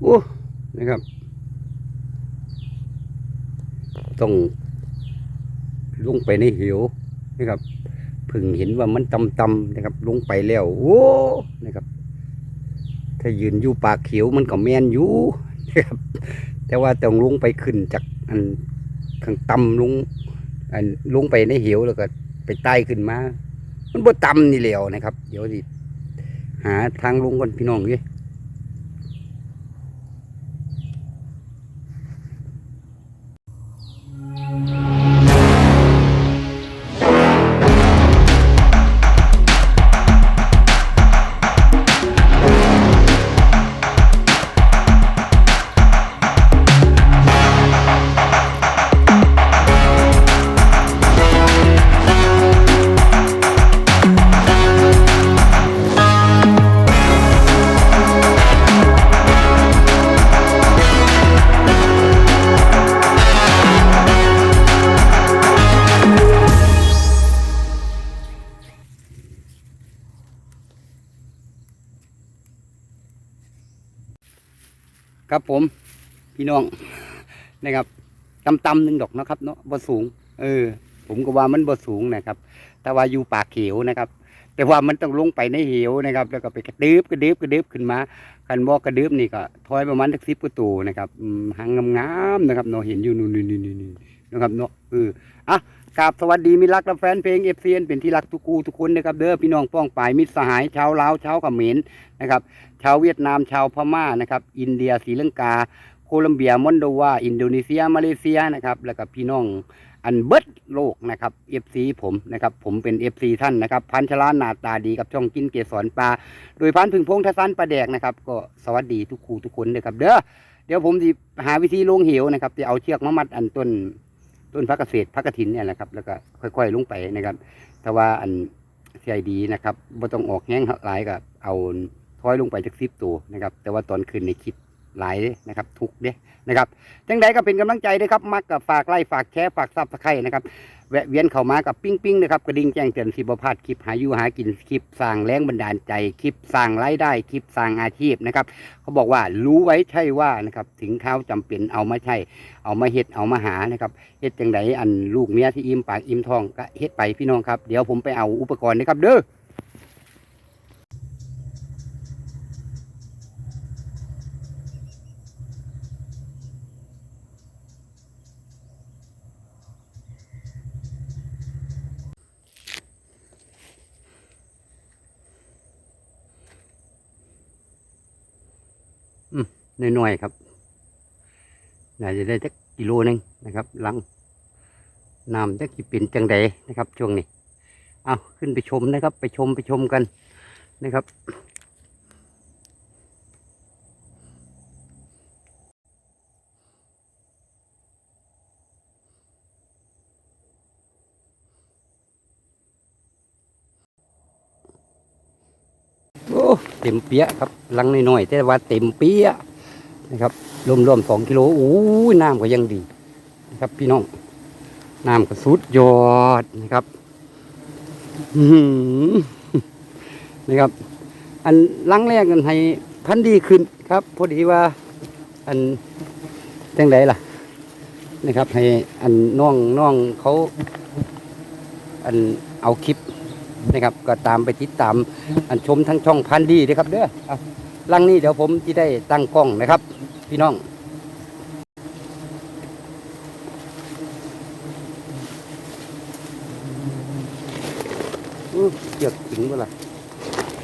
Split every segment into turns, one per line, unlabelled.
โอ้นะครับ ต้องลงไปในเหวนะครับเพิ่งเห็นว่ามันตำๆนะครับ ลงไปแล้วโอ้นะครับ ถ้ายืนอยู่ปากเขียวมันก็แมนอยู่นะครับ แต่ว่าต้องลงไปขึ้นจากอันข้างตำลงอันลงไปในเหวแล้วก็ไปใต้ขึ้นมา มันบ่ตำนี่แหล้วนะครับ เดี๋ยวสิหาทางลงก่อนพี่น้องด้ ครับผมพี่น้องนะครับตำตำๆหนึ่งดอกนะครับเนาะบ่สูง เออ ผมก็ว่ามันบ่สูงนะครับ แต่ว่าอยู่ปากเขียวนะครับ แต่ว่ามันต้องลงไปในเหวนะครับ แล้วก็ไปกระดึบกระดึบกระดึบขึ้นมาคันบอกกระดึบนี่ก็ถอยประมาณสักสิบประตูนะครับหางงามๆนะครับเนาะเห็นอยู่นู่นนี่นี่นี่ นะครับเนาะเอออะกราบสวัสดีมิรักและแฟนเพลงเอฟซีเป็นที่รักทุกกูทุกคนนะครับเด้อพี่น้องป้องปายมิตรสหายชาวลาวชาวเขมรนะครับชาวเวียดนามชาวพม่านะครับ อินเดียศรีลังกา โคลัมเบียมอนโดวาอินโดนีเซียมาเลเซียนะครับแล้วก็พี่น้องอันเบิดโลกนะครับ FC ผมนะครับผมเป็น FC ท่านนะครับพันชลาหนาตาดีกับช่องกินเกสรปลาโดยพันพึงพงทัสันปลาแดกนะครับก็สวัสดีทุกครูทุกคนเลยครับเด้อเดี๋ยวผมจะหาวิธีลงเหวนะครับจะเอาเชือกมามัดอันต้น ต้นพักเกษตรพักกระถินเนี่ยนะครับ แล้วก็ค่อย ๆ ลงไปนะครับ แต่ว่าอันเสียดีนะครับบ่ต้องออกแห้งหลายกับเอาถอยลงไปจากซิบตัวนะครับ แต่ว่าตอนคืนในคิดหลายนะครับ ทุกเด้นะครับจังใดก็เป็นกำลังใจด้วยครับ มักกับฝากไล่ฝากแชร์ฝากซับสไครนะครับ แวะเวียนเข้ามากับปิ้งปิ้งนะครับกระดิ่งแจ้งเตือนสิบพลาดคลิปหาอยู่หากินคลิปสร้างแรงบันดาลใจคลิปสร้างรายได้คลิปสร้างอาชีพนะครับเขาบอกว่ารู้ไว้ใช่ว่านะครับถึงเข้าวจำเป็นเอามาใช่ เอามาเฮ็ดเอามาหานะครับเฮ็ดจังไดอันลูกเมียที่อิ่มปากอิ่มท้องก็เฮ็ดไปพี่น้องครับเดี๋ยวผมไปเอาอุปกรณ์นะครับเด้อ น่อยๆครับน่าจะได้สักกิโลหนึงนะครับหลังน้ำจะกี่เป็นจังใดนะครับ ช่วงนี้เอาขึ้นไปชมนะครับ ไปชมไปชมกันนะครับ โอ้เต็มเปียะครับลังน้อยๆแต่ว่าเต็มเปียะ นะครับรวมๆสองกิโลโอ้ยน้ำก็ยังดีนะครับ พี่น้องน้ำก็สุดยอดนะครับอื้อหือนะครับ อันลังแรกกันให้พันดีขึ้นครับ พอดีว่า อันจังไดล่ะ นะครับ ให้อันน้องน้องเขา อันเอาคลิปนะครับ ก็ตามไปติดตาม อันชมทั้งช่องพันดีเลยครับ เด้อ ลังนี้เดี๋ยวผมจะได้ตั้งกล้องนะครับ พี่น้องอื้อเกียกถึงเวลา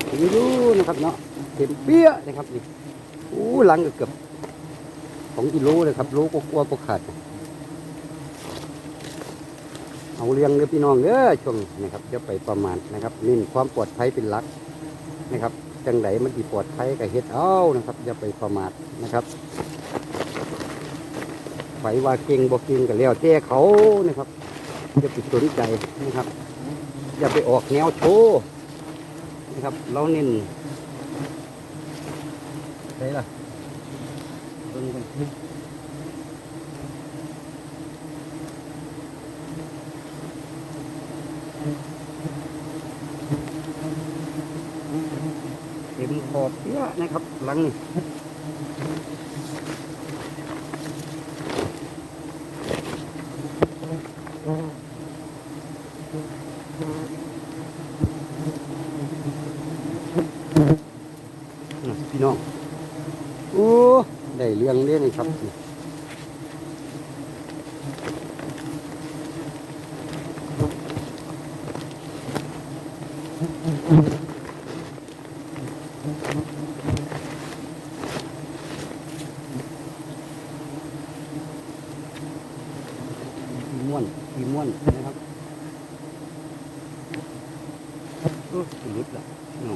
ถึงยู่นะครับเนาะเต็มเปี้ยนะครับนี่อู้หลังเกือบสองกิโลเลยครับโลก็กลัวก็ขาดเอาเลี้ยงเด้อพี่น้องเด้อช่วงนะครับจะไปประมาณนะครับเน้นความปลอดภัยเป็นหลักนะครับ จังไดมันอีปลอดภัยกับเฮ็ดเอานะครับ อย่าไปประมาทนะครับไฟว่าเก่งบ่เก่งกับแล้วแต่เขานะครับอย่าไปสนใจนะครับ อย่าไปออกแนวโชว์นะครับ เราเน้นใช่ล่ะเบิ่งกัน เปี้ยนะครับหลังนี่พี่น้องโอ้ได้เรื่องเล่นครับอ โอ้หลุ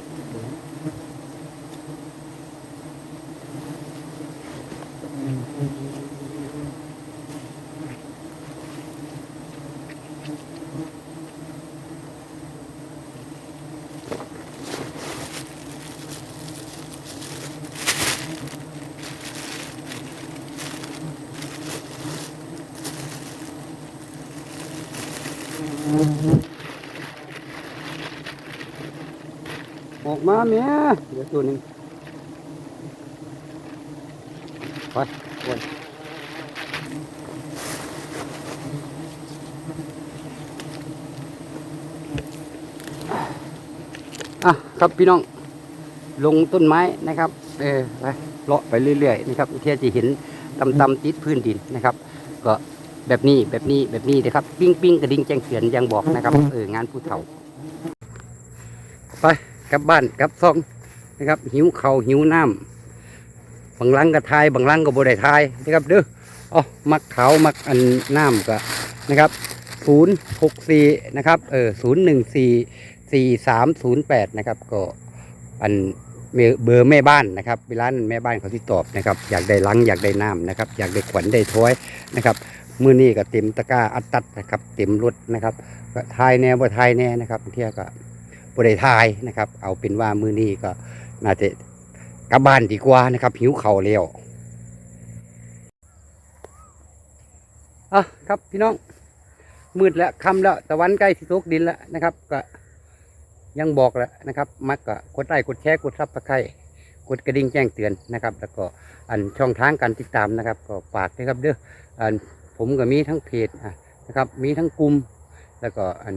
ออกมาเมียเดี๋ยวตัวหนึ่งไปวนอะครับพี่น้องลงต้นไม้นะครับ เออไปเลาะไปเรื่อยๆนะครับเพื่จะเห็นตำๆติดพื้นดินนะครับ ก็แบบนี้แบบนี้แบบนี้นะครับ ปิ้งปิ้งกระดิ่งแจ้งเตือนยังบอกนะครับเอองานผู้เฒ่าไป กลับบ้านกลับซองนะครับ หิวเขาหิวน้ำบางลังก็ทายบางลังก็บ่ได้ทายนะครับเด้ออ๋อมักเขาวมักอันน้ำก็นะครับศูนย์หกสี่นะครับเออศูนย์หนึ่งสี่สี่สามศูนย์แปดนะครับก็อันเบอร์แม่บ้านนะครับเวลานแม่บ้านเขาที่ตอบนะครับ อยากได้ลังอยากได้น้ำนะครับ อยากได้ขวัญได้ถ้วยนะครับมือนี้ก็เต็มตะกร้าอัดตัดนะครับ เต็มรถนะครับก็ทายแน่บ่ทายแน่นะครับเที่ยก็ บริทายนะครับ เอาเป็นว่ามือนี้ก็น่าจะกลับบ้านดีกว่านะครับ หิวเข่าวแล้วอะครับพี่น้อง มืดแล้วค่ำแล้วตะวันใกล้ที่ตกดินแล้วนะครับ ก็ยังบอกแล้วนะครับ มักก็กดไลค์กดแชร์กดซับสไครต์กดกระดิ่งแจ้งเตือนนะครับ แล้วก็อันช่องทางการติดตามนะครับ ก็ฝากนะครับเด้ออันผมก็มีทั้งเพจนะครับ มีทั้งกลุ่มแล้วก็อัน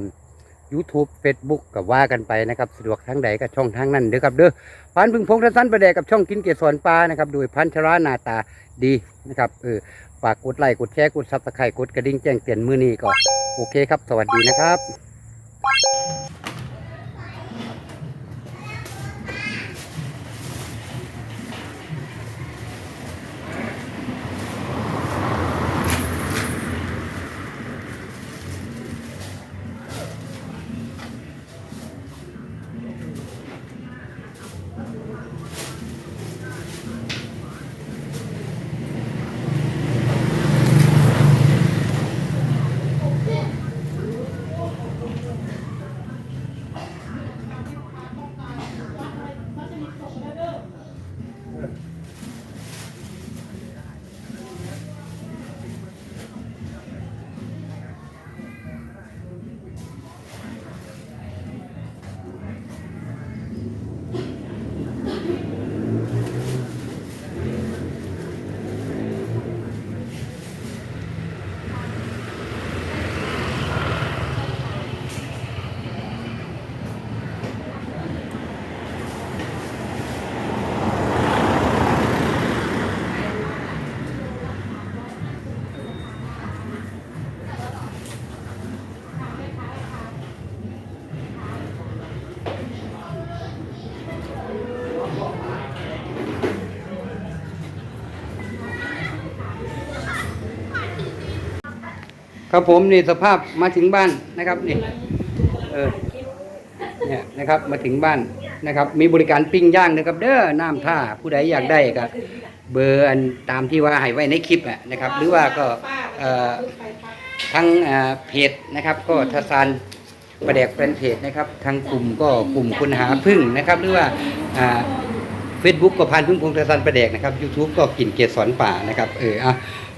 YouTube Facebook กับว่ากันไปนะครับสะดวกทางใดกับช่องทางนั้นเด้อครับเด้อพันพึ่งพงทันสันประแดกกับช่องกินเกสรปลานะครับโดยพันชราหนาตาดีนะครับเออฝากกดไลค์กดแชร์กดซับสไครต์กดกระดิ่งแจ้งเตือนมือนี้ก็โอเคครับ สวัสดีนะครับ ครับผมนี่สภาพมาถึงบ้านนะครับนี่เออเนี่ยนะครับมาถึงบ้านนะครับ มีบริการปิ้งย่างนะครับ เด้อน้ำท่าผู้ใดอยากได้ก็เบอร์อันตามที่ว่าให้ไว้ในคลิปอะนะครับ หรือว่าก็ทั้งเพจนะครับ ก็ทศานประแดกแฟนเพจนะครับทางกลุ่มก็กลุ่มคุณหาพึ่งนะครับ หรือว่าเฟซบุ๊กก็พันพึ่งพงทศานประแดกนะครับ YouTube ก็กลิ่นเกสรป่านะครับเอออะ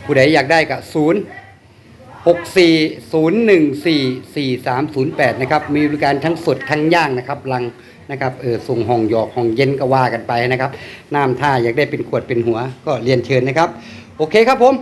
ผู้ใดอยากได้ก็ศูนย์ 64014438 นะครับ มีบริการทั้งสดทั้งย่างนะครับลังนะครับเออส่งห้องหยอกห้องเย็นก็ว่ากันไปนะครับ น้ำท่าอยากได้เป็นขวดเป็นหัวก็เรียนเชิญนะครับ โอเคครับผม